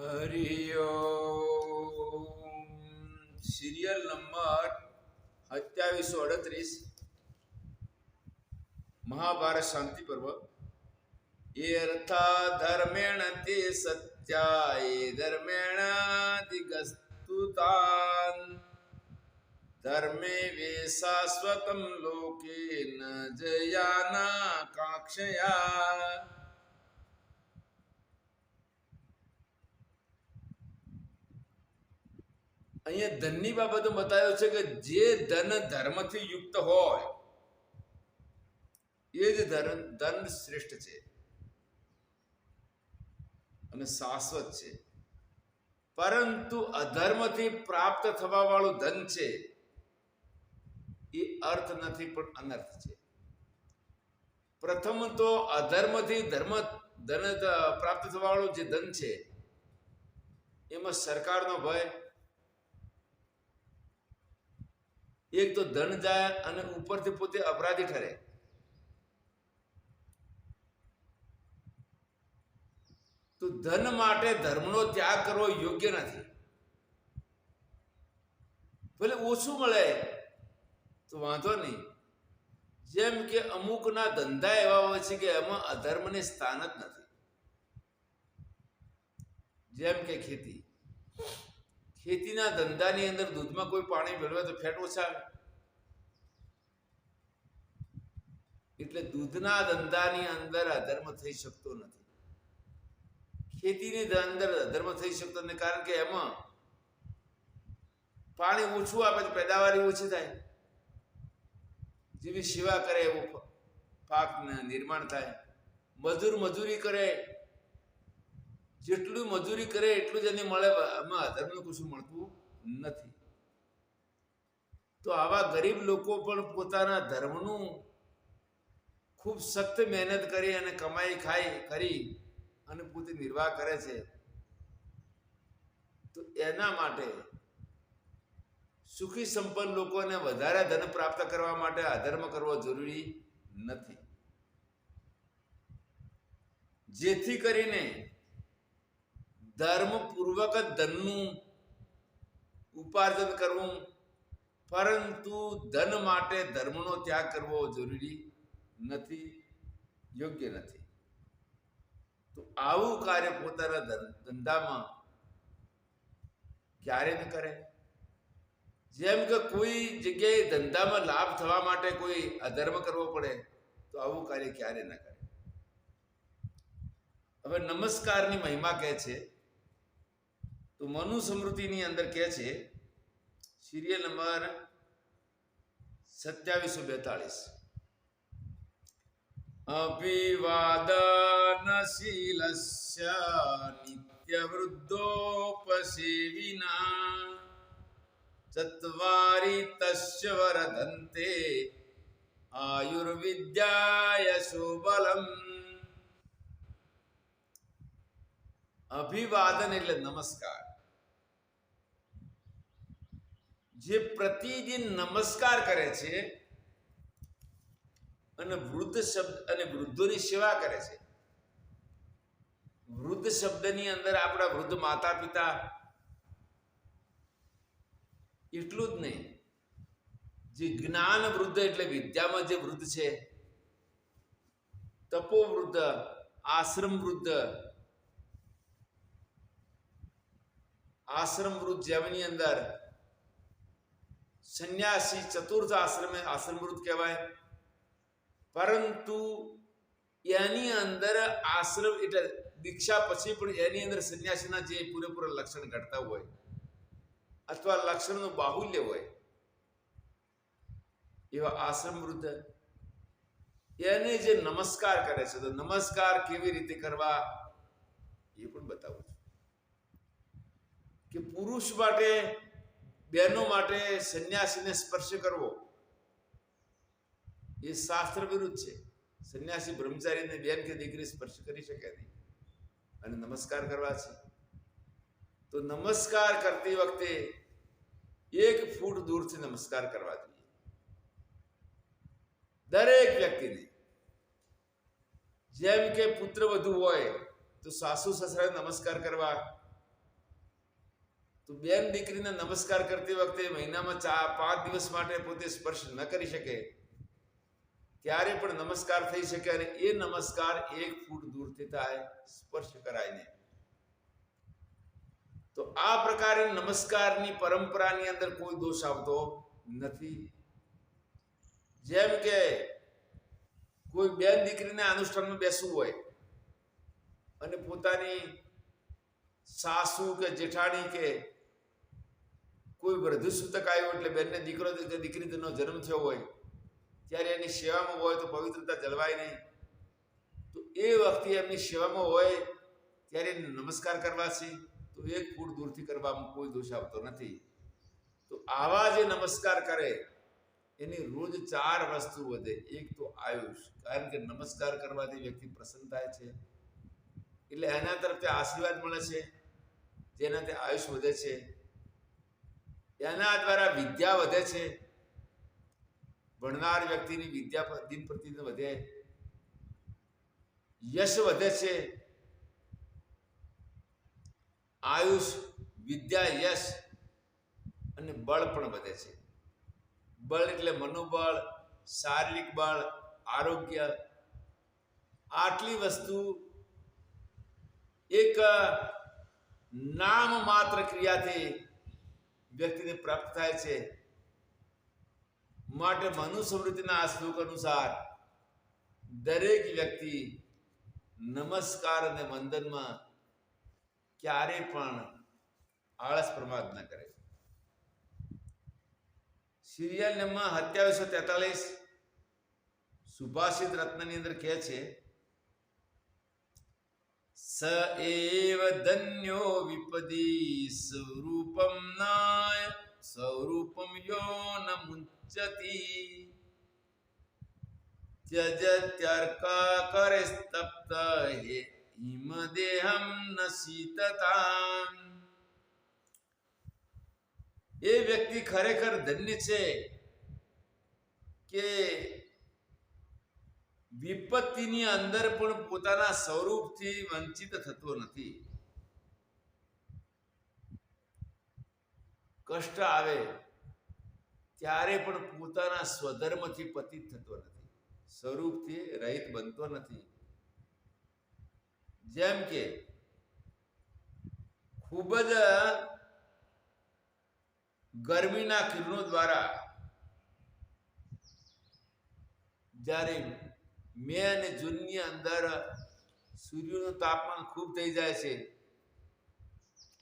Hari serial number સત્યાવીસો અડત્રીસ મહાભારત શાંતિ પર્વ એ અર્થા ધર્મેણ તે સત્યા એ ધર્મેણ દિગસ્તુતાન ધર્મે વેશાશ્વતમ લોકે ન જયાના કાક્ષયા અહીંયા ધનની બાબતો બતાવ્યો છે કે જે ધન ધર્મથી યુક્ત હોય, એ જ ધન ધન શ્રેષ્ઠ છે. અને શાશ્વત છે. પરંતુ અધર્મથી પ્રાપ્ત થવા વાળું ધન છે, એ અર્થ નથી, પણ અનર્થ છે. પ્રથમ તો અધર્મથી ધર્મ, ધન પ્રાપ્ત થવા વાળું જે ધન છે, એમાં સરકારનો ભય એક તો ધન જાય અને ઉપરથી પોતે અપરાધી ઠરે. તો ધન માટે ધર્મનો ત્યાગ કરવો યોગ્ય નથી. ભલે ઓછું મળે, તો વાંધો નહીં. જેમ કે અમુકના ધંધા એવા હોય છે કે એમાં અધર્મને સ્થાન જ નથી. જેમ કે ખેતી. ખેતીના ધંધાની અંદર દૂધમાં કોઈ પાણી ભેળવે તો ફેટ ઓછા આવે. એટલે દૂધના ધંધાની અંદર અધર્મ થઈ શકતો નથી. ખેતીની અંદર અધર્મ થઈ શકતો નથી, કારણ કે એમાં પાણી ઓછું આપે તો પેદાવારી ઓછી થાય. જેવી સેવા કરે એવું પાક નિર્માણ થાય. મજૂર મજૂરી કરે જેટલું મજૂરી કરે એટલું જ એને મળે. આમાં અધર્મનું કશું મળતું નથી. તો આવા ગરીબ લોકો પણ પોતાના ધર્મનું ખૂબ સખ્ત મહેનત કરી અને કમાઈ ખાઈ કરી અને પોતે નિર્વાહ કરે છે. તો એના માટે સુખી સંપન્ન લોકોને વધારે ધન પ્રાપ્ત કરવા માટે અધર્મ કરવો જરૂરી નથી. જેથી કરીને ધર્મપૂર્વક પૂર્વક ધનનું ઉપાર્જન કરવું. પરંતુ ધન માટે ધર્મનો ત્યાગ કરવો જરૂરી નથી, યોગ્ય નથી. તો આવું કાર્ય પોતાના ધંધામાં ક્યારે ન કરે? જેમ કે કોઈ જગ્યાએ ધંધામાં લાભ થવા માટે કોઈ અધર્મ કરવો પડે, તો આવું કાર્ય ક્યારે ન કરે? હવે નમસ્કારની મહિમા કહે છે તો મનુ સમૃદ્ધિની અંદર કહે છે સિરિયલ નંબર સત્યાવીસો બેતાળીસ અભિવાદનશીલસ્ય નિત્યવૃદ્ધોપસેવિના ચત્વારી તસ્ય વરદંતે આયુર્વિદ્યાય સુબલમ અભિવાદન એટલે નમસ્કાર જે પ્રતિદિન નમસ્કાર કરે છે અને વૃદ્ધ શબ્દ અને વૃદ્ધોની સેવા કરે છે. વૃદ્ધ શબ્દની અંદર આપણા વૃદ્ધ માતા પિતા એટલું જ નહીં. જે જ્ઞાન વૃદ્ધ એટલે વિદ્યામાં જે વૃદ્ધ છે, તપો વૃદ્ધ, આશ્રમ વૃદ્ધ આશ્રમ વૃદ્ધ જેમની અંદર સંન્યાસી ચતુર્થ આશ્રમે આશ્રમ વૃદ્ધ કહેવાય પરંતુ એની અંદર આશ્રમ એટલે દીક્ષા પછી પણ એની અંદર સંન્યાસીના જે પૂરેપૂરા લક્ષણ ઘટતા હોય અથવા લક્ષણનું બાહુલ્ય હોય એવા આશ્રમ વૃદ્ધ એને જે નમસ્કાર કરે છે તો નમસ્કાર કેવી રીતે કરવા એ પણ બતાવું છું કે પુરુષ માટે બહેનો માટે સંન્યાસીને સ્પર્શ કરવો. એ શાસ્ત્ર વિરુદ્ધ છે. સંન્યાસી બ્રહ્મચારીને બેન કે દીકરી સ્પર્શ કરી શકે નહીં. અને નમસ્કાર કરવા છે. તો નમસ્કાર કરતી વખતે એક ફૂટ દૂરથી નમસ્કાર કરવા જોઈએ. દરેક વ્યક્તિને. જેમ કે પુત્ર વધુ હોય, તો સાસુ સસરાને નમસ્કાર કરવા તો બેન દીકરીને નમસ્કાર કરતી વખતે મહિનામાં ચા પાંચ દિવસ માટે પોતે સ્પર્શ ન કરી શકે, ત્યારે પણ નમસ્કાર થઈ શકે અને એ નમસ્કાર એક ફૂટ દૂરથી થાય સ્પર્શ કરાય ને તો આ પ્રકારે નમસ્કારની પરંપરાની અંદર કોઈ દોષ આવતો નથી. જેમ કે કોઈ બેન દીકરીને અનુષ્ઠાનમાં બેસવું હોય અને પોતાની સાસુ કે જેઠાણી કે કોઈ વૃદ્ધ આવ્યો એટલે બેનને દીકરો દીકરી તેનો જન્મ થયો હોય. ત્યારે એની સેવામાં હોય તો પવિત્રતા જળવાય નહીં. તો એ વખતે એમની સેવામાં હોય ત્યારે એને નમસ્કાર કરવા છે. તો એક ફૂટ દૂરથી કરવામાં કોઈ દોષ આવતો નથી. તો આવા જે નમસ્કાર કરે, એની રોજ ચાર વસ્તુ વધે. એક તો આયુષ, કારણ કે નમસ્કાર કરવાથી વ્યક્તિ પ્રસન્ન થાય છે. એટલે એના તરફથી આશીર્વાદ મળે છે. જેનાથી આયુષ વધે છે. એના દ્વારા વિદ્યા વધે છે. ભણનાર વ્યક્તિની વિદ્યા દિન પ્રતિદિન વધે. યશ વધે છે. આયુષ, વિદ્યા, યશ અને બળ પણ વધે છે. બળ એટલે મનોબળ, શારીરિક બળ, આરોગ્ય. આટલી વસ્તુ એક નામ માત્ર ક્રિયાથી વ્યક્તિને પ્રાપ્ત થાય છે. માટે મનુસ્મૃતિના આ શ્લોક અનુસાર દરેક વ્યક્તિ નમસ્કાર અને વંદનમાં ક્યારે પણ આળસ પ્રમાદ ન કરે. સિરિયલ નંબર સત્યાવીસો તેતાલીસ સુભાષિત રત્નની અંદર કહે છે સ એવ ધન્યો વિપદી સ્વરૂપમ નાય સ્વરૂપમ યો ન મુંચતી ત્યજત્યર્કા કરે સ્તપ્ત હે હિમ દેહમ ન શીતતામ એ વ્યક્તિ ખરેખર ધન્ય છે કે વિપત્તિની અંદર પણ પોતાના સ્વરૂપથી વંચિત થતો નથી. કષ્ટ આવે ત્યારે પણ પોતાના સ્વધર્મથી પતિત થતો નથી. સ્વરૂપથી રહિત બનતો નથી. જેમ કે ખૂબ જ ગરમીના કિરણો દ્વારા જ્યારે મે અને જૂનની અંદર સૂર્યનું તાપમાન ખૂબ થઈ જાય છે.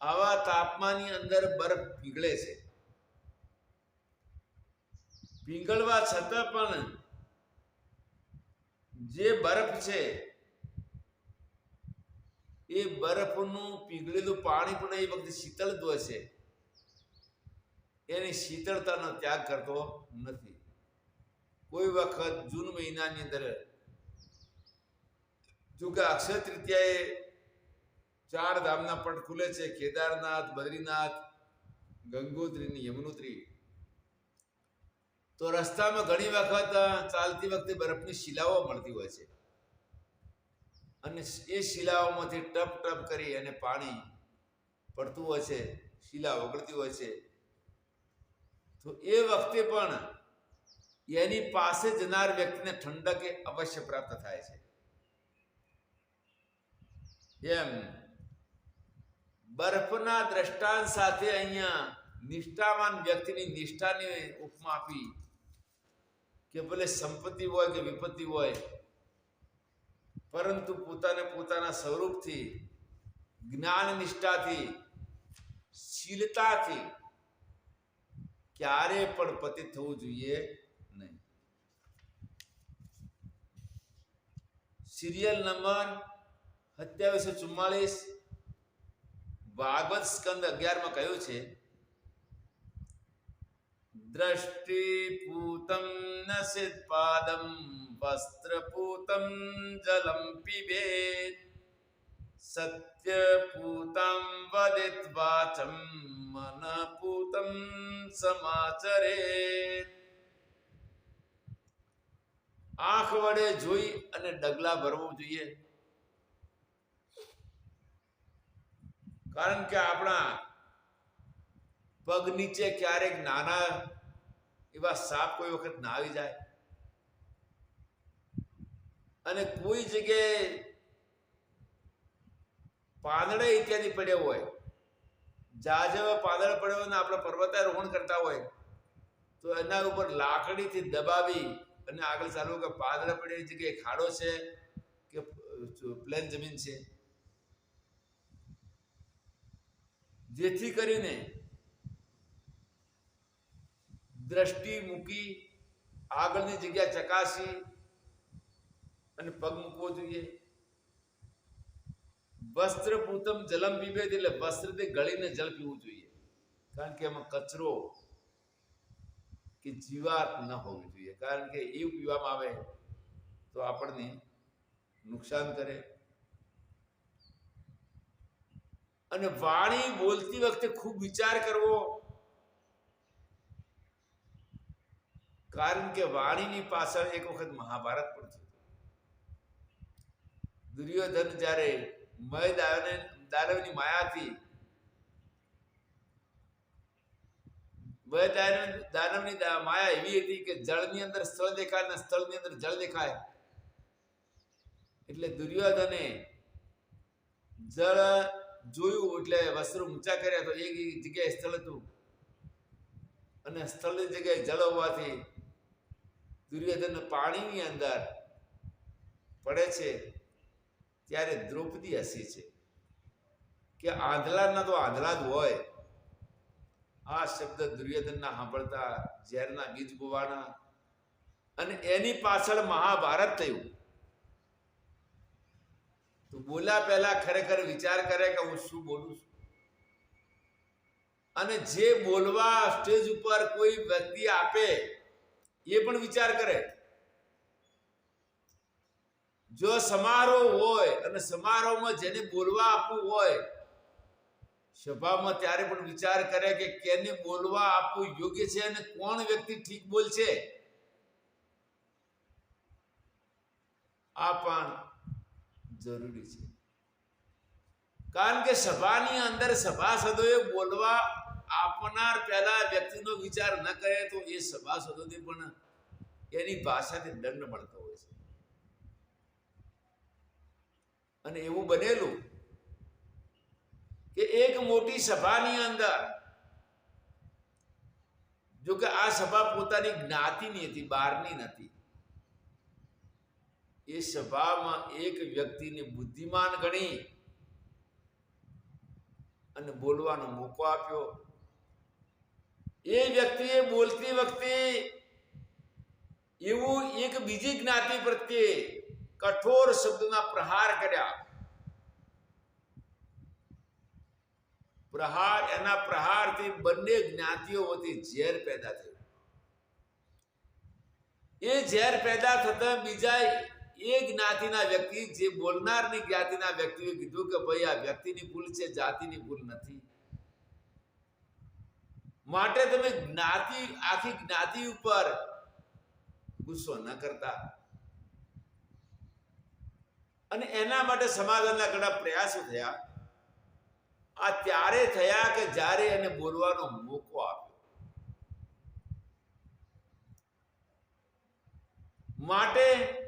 આવા તાપમાનની અંદર બરફ પીગળે છે. પીગળવા છતાં પણ જે બરફ છે, એ બરફનું પીગળેલું પાણી પણ એ વખતે શીતળ જ છે. એની શીતળતાનો ત્યાગ કરતો નથી. કોઈ વખત જૂન મહિનાની અંદર જો કે અક્ષય તૃતીયાએ ચાર ધામના પટ ખુલે છે, કેદારનાથ, બદ્રીનાથ ગંગોત્રી યમનોત્રી. તો રસ્તામાં ઘણી વખત ચાલતી વખતે બરફની શિલાઓ મળતી હોય છે. અને એ શિલાઓમાંથી ટપ ટપ કરી અને પાણી પડતું હોય છે, શિલા ઓગળતી હોય છે. તો એ વખતે પણ એની પાસે જનાર વ્યક્તિને ઠંડક અવશ્ય પ્રાપ્ત થાય છે. એમ. બરફના દ્રષ્ટાંત સાથે અહીંયા નિષ્ઠાવાન વ્યક્તિની નિષ્ઠાની ઉપમા આપી કે ભલે સંપત્તિ હોય કે વિપત્તિ હોય, પરંતુ પોતાને પોતાના સ્વરૂપથી, જ્ઞાન નિષ્ઠાથી, શીલતાથી ક્યારે પણ પતિત થવું જોઈએ નહીં. સિરિયલ નંબર સત્યાવીસો ચુમ્માલીસ ભાગવત સ્કંદ અગિયારમાં કહ્યું છે? દ્રષ્ટિપૂતમ નસિત પાદમ વસ્ત્ર પૂતમ જલમ પીબેત સત્યપૂતમ વદિત વાચમ મનપૂતમ સમાચરેત. આંખ વડે જોઈ અને ડગલા ભરવું જોઈએ. કારણ કે આપણા પગ નીચે ક્યારેક નાના એવા સાપ કોઈ વખત ના આવી જાય. અને કોઈ જગ્યાએ પાંદડે ઇત્યાદિ પડ્યા હોય જાજવા પાંદડા પડ્યા હોય ને આપણે પર્વતારોહણ કરતા હોય, તો એના ઉપર લાકડીથી દબાવી અને આગળ ચાલવું કે પાંદડા પડે જગ્યાએ ખાડો છે કે પ્લેન જમીન છે. જેથી કરીને દ્રષ્ટિ મૂકી આગળની જગ્યા ચકાસી અને પગ મૂકવો જોઈએ. વસ્ત્ર પૂતમ જલમ પીવે એટલે વસ્ત્રથી ગળીને જળ પીવું જોઈએ. કારણ કે એમાં કચરો કે જીવાત ન હોવી જોઈએ. કારણ કે એવું પીવામાં આવે તો આપણને નુકસાન કરે. અને વાણી બોલતી વખતે ખૂબ વિચાર કરવો. કારણ કે વાણીની પાછળ એક વખત મહાભારત પણ થયું. દુર્યોધન જ્યારે મય દાનવ, દાનવની માયાથી મય દાનવ, દાનવની માયા એવી હતી કે જળની અંદર સ્થળ દેખાય ને સ્થળની અંદર જળ દેખાય. એટલે દુર્યોધને જળ જોયું એટલે વસ્ત્રો ઊંચા કર્યા તો એક જગ્યાએ સ્થળ હતું. અને સ્થળની જગ્યાએ જળ હોવાથી દુર્યોધન પાણીની અંદર પડે છે ત્યારે દ્રૌપદી હસી છે કે આંધળાના તો આંધળા જ હોય. આ શબ્દ દુર્યોધનના સાંભળતા ઝેરના બીજ બોવાના અને એની પાછળ મહાભારત થયું. તો બોલ્યા પહેલા ખરેખર વિચાર કરે કે હું શું બોલું છું? અને જે બોલવા સ્ટેજ ઉપર કોઈ વ્યક્તિ આપે, એ પણ વિચાર કરે. જો સમારોહ હોય અને સમારોહમાં જેને બોલવા આપવું હોય, સભામાં ત્યારે પણ વિચાર કરે કે કેને બોલવા આપવું યોગ્ય છે અને કોણ વ્યક્તિ ઠીક બોલશે? આ પણ જરૂરી છે. કારણ કે સભાની અંદર સભાસદોએ બોલવા આપનાર પહેલા વ્યક્તિનો વિચાર ન કરે તો એ સભાસદોને પણ એની ભાષાથી દંડ મળતો હોય છે. અને એવું બનેલું કે એક મોટી સભાની અંદર જો કે આ સભા પોતાની જ્ઞાતિની હતી, બહારની નથી. એ સભામાં એક વ્યક્તિને બુદ્ધિમાન ગણી અને બોલવાનો મોકો આપ્યો. એ વ્યક્તિએ બોલતી વખતે એવું એક બીજી જ્ઞાતિ પ્રત્યે કઠોર શબ્દના પ્રહાર કર્યા. પ્રહાર, એના પ્રહારથી બંને જ્ઞાતિઓ વતી ઝેર પેદા થયું એ ઝેર પેદા થતા બીજા એ જ્ઞાતિના વ્યક્તિ જે બોલનારની જ્ઞાતિના વ્યક્તિએ કીધું કે ભાઈ આ વ્યક્તિની ભૂલ છે, જાતિની ભૂલ નથી. માટે તમે જ્ઞાતિ, આખી જ્ઞાતિ ઉપર ગુસ્સો ન કરતા. અને એના માટે સમાધાનના ઘણા પ્રયાસો થયા. આ ત્યારે થયા કે જ્યારે એને બોલવાનો મોકો આપ્યો. માટે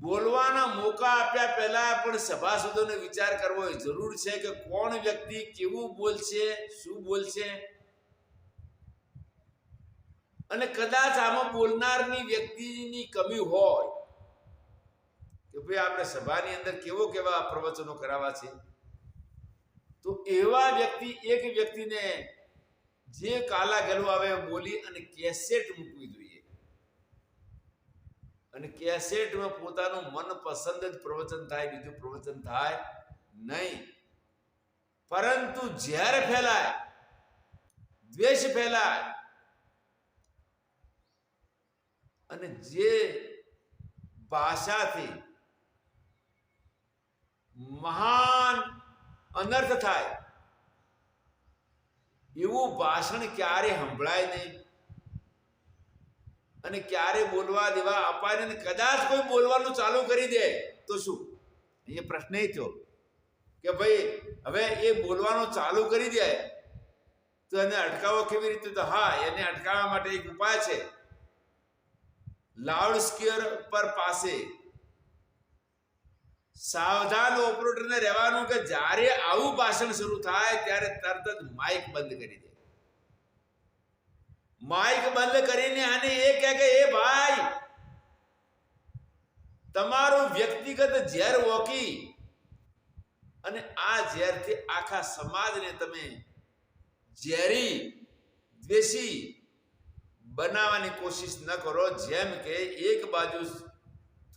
બોલવાના મોકા આપ્યા પહેલા પણ સભાસદોને વિચાર કરવો જરૂર છે કે કોણ વ્યક્તિ કેવું બોલશે, શું બોલશે? અને કદાચ આમાં બોલનારની વ્યક્તિની કમી હોય કે ભાઈ આપણે સભાની અંદર કેવો કેવા પ્રવચનો કરાવવા છે? તો એવા વ્યક્તિ, એક વ્યક્તિને જે કાલા ગલો આવે બોલી અને કેસેટ મૂકવી જોઈએ. અને કેસેટમાં પોતાનું મનપસંદ જ પ્રવચન થાય, બીજું પ્રવચન થાય નહીં. પરંતુ ઝેર ફેલાય, દ્વેષ ફેલાય, અને જે ભાષાથી મહાન અનર્થ થાય, એવું ભાષણ ક્યારે સંભળાય નહીં. અને ક્યારે બોલવા દેવા અપાય નહીં કદાચ કોઈ બોલવાનું ચાલુ કરી દે, તો શું? એ પ્રશ્ન એ થયો કે ભાઈ, હવે એ બોલવાનું ચાલુ કરી દે, તો એને અટકાવો કેવી રીતે? તો હા, એને અટકાવવા માટે એક ઉપાય છે. લાઉડ સ્પીકર પર પાસે સાવધાન ઓપરેટરને રહેવાનું કે જ્યારે આવું ભાષણ શરૂ થાય, ત્યારે તરત જ માઇક બંધ કરી દે. માઇક બંધ કરીને આને એ કહે કે, એ ભાઈ, તમારું વ્યક્તિગત ઝેર વોકી અને આ ઝેરથી આખા સમાજને તમે ઝેરી, દ્વેષી બનાવવાની કોશિશ ન કરો. જેમ કે એક બાજુ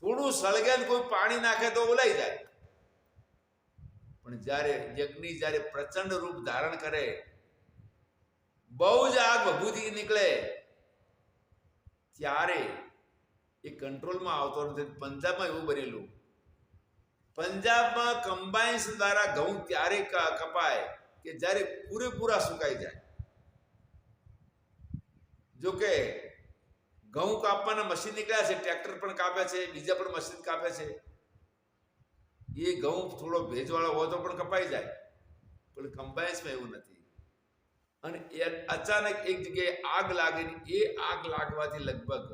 થોડું સળગે કોઈ પાણી નાખે તો ઓલાઈ જાય. પણ જ્યારે યજ્ઞ જ્યારે પ્રચંડ રૂપ ધારણ કરે બહુ જ આગ ભભૂતી નીકળે. ત્યારે એ કંટ્રોલમાં આવતો નથી. પંજાબમાં એવું બનેલું. પંજાબમાં કમ્બાઇન્સ દ્વારા ઘઉં ત્યારે કપાય કે જ્યારે પૂરેપૂરા સુકાઈ જાય. જોકે ઘઉં કાપવાના મશીન નીકળ્યા છે ટ્રેક્ટર પણ કાપે છે, બીજા પણ મશીન કાપે છે. એ ઘઉં થોડો ભેજવાળો હોય તો પણ કપાઈ જાય. પણ કમ્બાઇન્સમાં એવું નથી. અને એ અચાનક એક જગ્યાએ આગ લાગે ને એ આગ લાગવાથી લગભગ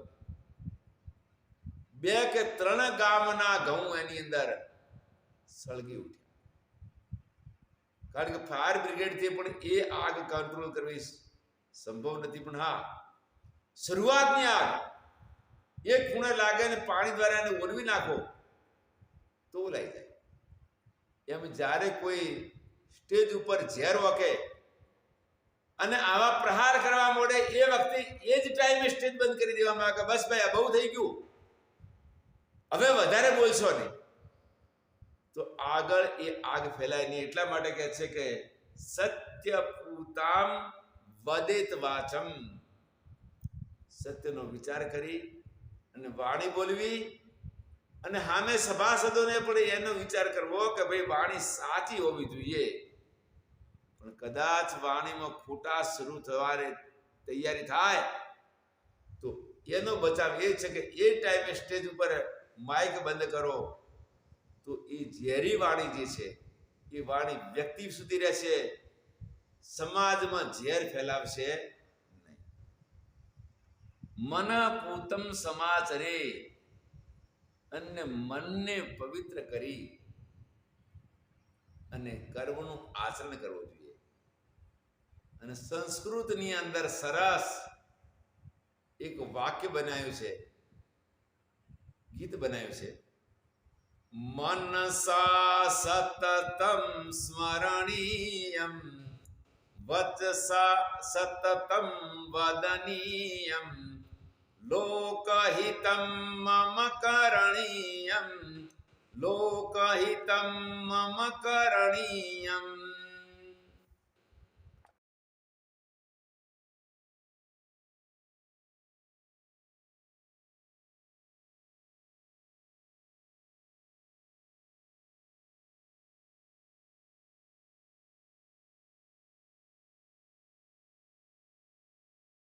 બે કે ત્રણ ગામના ઘઉં એની અંદર સળગી ઉઠ્યા. કારણ કે ફાયર બ્રિગેડથી પણ એ આગ કંટ્રોલ કરવી સંભવ નથી. પણ હા, શરૂઆતની આગ, એક ખૂણે લાગે ને પાણી દ્વારા એને ઓલવી નાખો, તો ઓલાઈ જાય. એમ જ્યારે કોઈ સ્ટેજ ઉપર ઝેર વકે અને આવા પ્રહાર કરવા મોડે એ વખતે એ જ ટાઈમે સ્ટેજ બંધ કરી દેવામાં કે બસ ભાઈ, આ બહુ થઈ ગયું. હવે વધારે બોલશો નહીં. તો આગળ એ આગ ફેલાય નહીં. એટલા માટે કહે છે કે સત્ય પૂતામ વદેત વાચમ. સત્યનો વિચાર કરી અને વાણી બોલવી અને સામે સભાસદોને પણ એનો વિચાર કરવો કે ભાઈ વાણી સાચી હોવી જોઈએ. પણ કદાચ વાણીમાં ખોટા શરૂ થવાની તૈયારી થાય, તો એનો બચાવ એ છે કે એ ટાઈમે સ્ટેજ ઉપર માઇક બંધ કરો, તો એ ઝેરી વાણી જે છે, એ વાણી વ્યક્તિ સુધી રહેશે, સમાજમાં ઝેર ફેલાવશે નહીં. મન પૂતમ સમાચરે અને મનને પવિત્ર કરી, અને કર્મનું આચરણ કરવું જોઈએ. અને સંસ્કૃતની અંદર સરસ એક વાક્ય બનાવ્યું છે. ગીત બનાવ્યું છે. મનસા સતતમ સ્મરણીયમ, વચસા સતતમ વદનીયમ, લોકહિતમ મમ કરણીયમ, લોકહિતમ મમ કરણીયમ.